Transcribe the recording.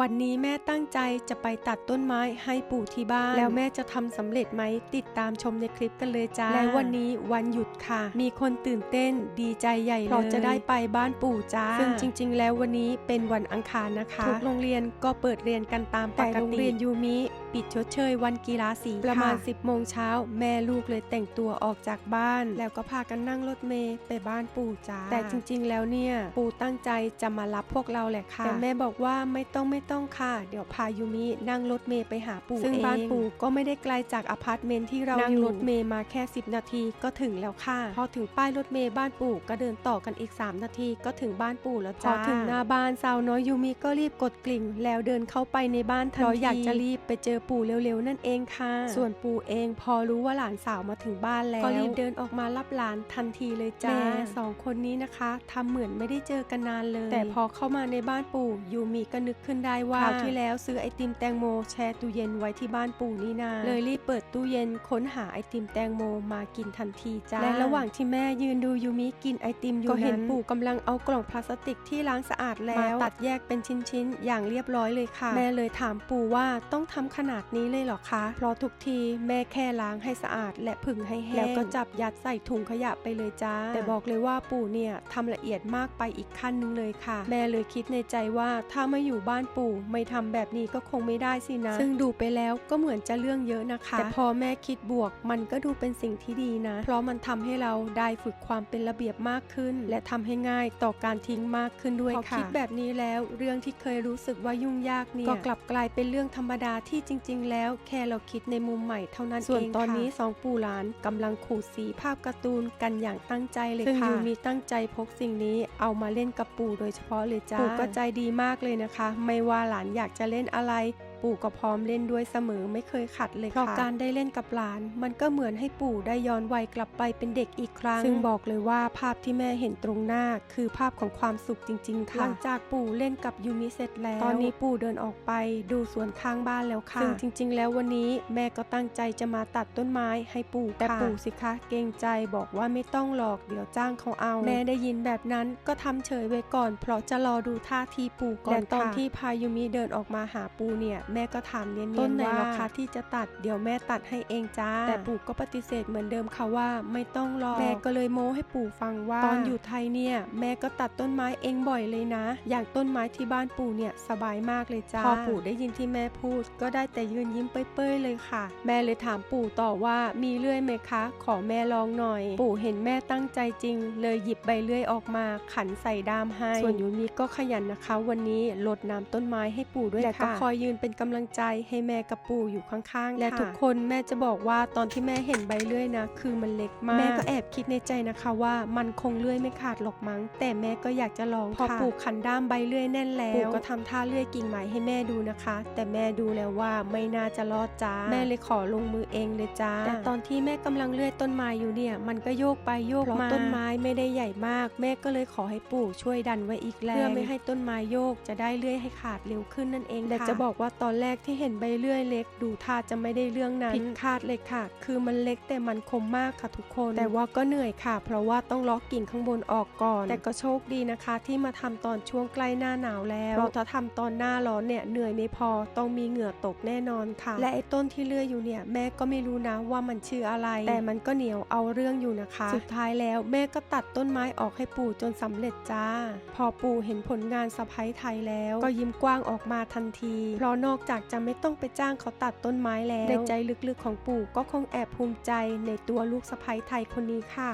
วันนี้แม่ตั้งใจจะไปตัดต้นไม้ให้ปู่ที่บ้าน แล้วแม่จะทำสำเร็จไหมติดตามชมในคลิปกันเลยจ้าและวันนี้วันหยุดค่ะ มีคนตื่นเต้นดีใจใหญ่เลยเพราะจะได้ไปบ้านปู่จ้าซึ่งจริง ๆ แล้ววันนี้เป็นวันอังคารนะคะทุกโรงเรียนก็เปิดเรียนกันตามปกติแต่โรงเรียนยูมิ ปิดชดเชยวันกีฬาสีประมาณ 10 โมงเช้า แม่ลูกเลยแต่งตัวออกจากบ้าน แล้วก็พากันนั่งรถเมล์ไปบ้านปู่จ้าแต่จริงๆ แล้วเนี่ย ปู่ตั้งใจจะมารับพวกเราแหละค่ะ แต่แม่บอกว่าไม่ต้องไม่ต้องค่ะ เดี๋ยวพายูมินั่งรถเมล์ไปหาปู่ซึ่งบ้านปู่ก็ไม่ได้ไกลจากอพาร์ตเมนต์ที่เรานั่งรถเมล์มาแค่ 10 นาทีก็ถึงแล้วค่ะ พอถึงป้ายรถเมล์บ้านปู่ก็เดินต่อกันอีก 3 นาทีก็ถึงบ้านปู่แล้วจ้าพอถึงหน้าบ้านสาวน้อยยูมิก็รีบกดกริ่ง แล้วเดินเข้าไปในบ้านทันทีเพราะอยากจะรีบไปเจอปู่เร็วๆ นั่นเองค่ะ ส่วนปู่เองพอรู้ว่าหลานสาวมาถึงบ้านแล้วก็รีบเดินออกมารับหลานทันทีเลยจ้าแม่สองคนนี้นะคะทำเหมือนไม่ได้เจอกันนานเลย แต่พอเข้ามาในบ้านปู่ยูมิก็นึกขึ้นได้ว่าคราวที่แล้วซื้อไอติมแตงโมแช่ตู้เย็นไว้ที่บ้านปู่นี่นา เลยรีบเปิดตู้เย็นค้นหาไอติมแตงโมมากินทันทีจ้าและระหว่างที่แม่ยืนดูยูมิกินไอติมอยู่ก็เห็นปู่กำลังเอากล่องพลาสติกที่ล้างสะอาดแล้วมาตัดแยกเป็นชิ้นๆอย่างเรียบร้อยเลยค่ะ แม่เลยถามปู่ว่าต้องทำขนาดนี้เลยเหรอคะเพราะทุกทีแม่แค่ล้างให้สะอาด และผึ่งให้แห้งแล้วก็จับยัดใส่ถุงขยะไปเลยจ้า แต่บอกเลยว่าปู่เนี่ยทำละเอียดมากไปอีกขั้นหนึงเลยค่ะ แม่เลยคิดในใจว่าถ้าไม่อยู่บ้านปู่ไม่ทำแบบนี้ก็คงไม่ได้สินะ ซึ่งดูไปแล้วก็เหมือนจะเรื่องเยอะนะคะ แต่พอแม่คิดบวกมันก็ดูเป็นสิ่งที่ดีนะ เพราะมันทำให้เราได้ฝึกความเป็นระเบียบมากขึ้น และทำให้ง่ายต่อการทิ้งมากขึ้นด้วยค่ะพอคิดแบบนี้แล้วเรื่องที่เคยรู้สึกว่ายุ่งยากเนี่ยก็กลับกลายเป็นเรื่องธรรมดาที่จริงๆแล้วแค่เราคิดในมุมใหม่เท่านั้นเองส่วนตอนนี้สองปู่หลานกำลังขูดสีภาพการ์ตูนกันอย่างตั้งใจเลยค่ะซึ่งยูมีตั้งใจพกสิ่งนี้เอามาเล่นกับปู่โดยเฉพาะเลยจ้าปู่ก็ใจดีมากเลยนะคะ ไม่ว่าหลานอยากจะเล่นอะไร ปู่ก็พร้อมเล่นด้วยเสมอไม่เคยขัดเลยค่ะเพราะการได้เล่นกับหลาน มันก็เหมือนให้ปู่ได้ย้อนวัยกลับไปเป็นเด็กอีกครั้ง ซึ่งบอกเลยว่าภาพที่แม่เห็นตรงหน้า คือภาพของความสุขจริง ๆ ค่ะหลังจากปู่เล่นกับยูมิเสร็จแล้ว ตอนนี้ปู่เดินออกไปดูสวนข้างบ้านแล้วค่ะซึ่งจริง ๆ แล้ววันนี้แม่ก็ตั้งใจจะมาตัดต้นไม้ให้ปู่แต่ปู่สิคะเกรงใจบอกว่าไม่ต้องหรอกเดี๋ยวจ้างเขาเอา แม่ได้ยินแบบนั้นก็ทำเฉยไว้ก่อน เพราะจะรอดูท่าทีปู่ก่อนและตอนที่พายุมิเดินออกมาหาปู่เนี่ยแม่ก็ถามเนียนๆต้นไหนหรอคะที่จะตัดเดี๋ยวแม่ตัดให้เองจ้า แต่ปู่ก็ปฏิเสธเหมือนเดิมค่ะว่าไม่ต้องรอแม่ก็เลยโม้ให้ปู่ฟังว่า ตอนอยู่ไทยเนี่ยแม่ก็ตัดต้นไม้เองบ่อยเลยนะ อย่างต้นไม้ที่บ้านปู่เนี่ยสบายมากเลยจ้าพอปู่ได้ยินที่แม่พูด ก็ได้แต่ยืนยิ้มเป้ยๆเลยค่ะ แม่เลยถามปู่ต่อว่ามีเลื่อยไหมคะ ขอแม่ลองหน่อย ปู่เห็นแม่ตั้งใจจริง เลยหยิบใบเลื่อยออกมาขันใส่ด้ามให้ส่วนยูมิก็ขยันนะคะ วันนี้รดน้ำต้นไม้ให้ปู่ด้วยค่ะและก็คอยยืนเป็นกำลังใจให้แม่กับปู่อยู่ข้างๆ และทุกคนแม่จะบอกว่าตอนที่แม่เห็นใบเลื่อยนะ คือมันเล็กมาก แม่ก็แอบคิดในใจนะคะว่ามันคงเลื่อยไม่ขาดหรอกมั้ง แต่แม่ก็อยากจะลองพอปู่ขันด้ามใบเลื่อยแน่นแล้วปู่ก็ทำท่าเลื่อยกิ่งไม้ให้แม่ดูนะคะ แต่แม่ดูแล้วว่าไม่น่าจะรอดจ้าแม่เลยขอลงมือเองเลยจ้าแต่ตอนที่แม่กำลังเลื่อยต้นไม้อยู่เนี่ย มันก็โยกไปโยกมาต้นไม้ไม่ได้ใหญ่มาก แม่ก็เลยขอให้ปู่ช่วยดันไว้อีกแรงเพื่อไม่ให้ต้นไม้โยกจะได้เลื่อยให้ขาดเร็วขึ้นนั่นเองค่ะแต่จะบอกว่าตอนแรกที่เห็นใบเลื่อยเล็ก ดูท่าจะไม่ได้เรื่องนั้นผิดคาดเลยค่ะ คือมันเล็กแต่มันคมมากค่ะทุกคน แต่ว่าก็เหนื่อยค่ะ เพราะว่าต้องล็อกกิ่งข้างบนออกก่อน แต่ก็โชคดีนะคะ ที่มาทำตอนช่วงใกล้หน้าหนาวแล้วเพราะถ้าทำตอนหน้าร้อนเนี่ยเหนื่อยไม่พอต้องมีเหงื่อตกแน่นอนค่ะ และไอ้ต้นที่เลื่อยอยู่เนี่ยแม่ก็ไม่รู้นะว่ามันชื่ออะไร แต่มันก็เหนียวเอาเรื่องอยู่นะคะ สุดท้ายแล้วแม่ก็ตัดต้นไม้ออกให้ปู่จนสำเร็จจ้า พอปู่เห็นผลงานสะพ้ยไทยแล้ว ก็ยิ้มกว้างออกมาทันทีเพราะนอกอกจากจะไม่ต้องไปจ้างเขาตัดต้นไม้แล้ว ในใจลึกๆของปู่ก็คงแอบภูมิใจในตัวลูกสะใภ้ไทยคนนี้ค่ะ